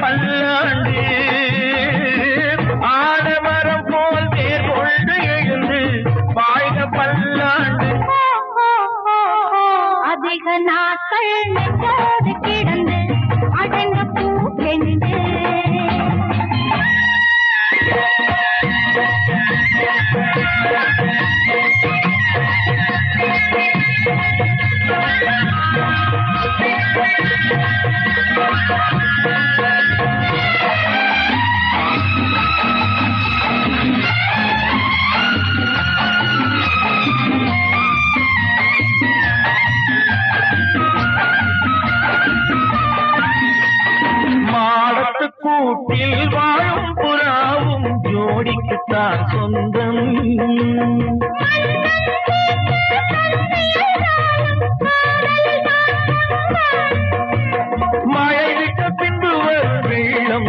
பல்லாண்டு. ஆலமரம் போல் வேர் கொண்டு எழுந்து வாழ்க பல்லாண்டு. அதிக நாட்கள் கூட்டில் வாழும் புறாவும் ஜோடிக்குத்தான் சொந்தம். மழை விட்ட பின்பு வரும் வெள்ளம்.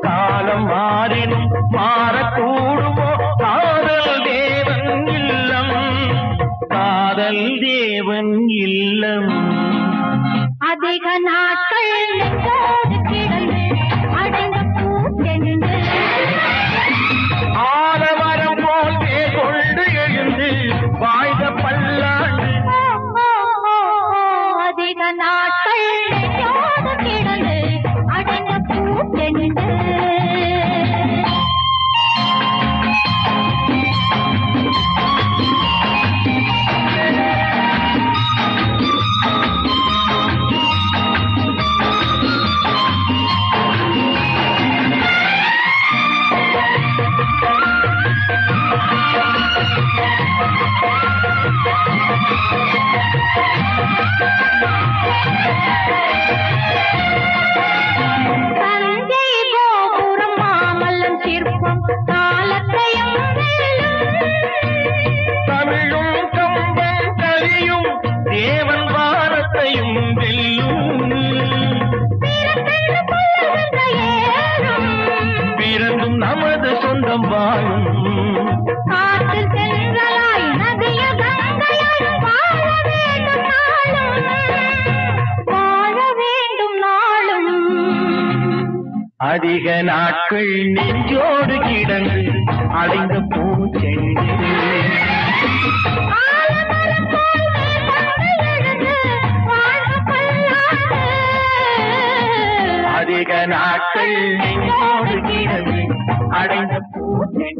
காலம் மாறினும் மாறக்கூடுமோ? காதல் தேவன் இல்லம். காதல் தேவன் இல்லம். அதிக நாட்கள் ஆலமரம் போல் கொண்டு எழுந்து வாழ்க பல்லாண்டு. அதிக நாட்கள் சொந்தம் வாழும் காற்றில் சென்றலாய் நதிய கங்கையாய் வாழ வேண்டும் நாளும். வாழ வேண்டும் நாளும் அதிக நாட்கள் நெஞ்சோடு கிடந்து அடைந்த பூச்செண்டு. அதிக நாட்கள் நெஞ்சோடு கிடந்து அடைந்த பூஜை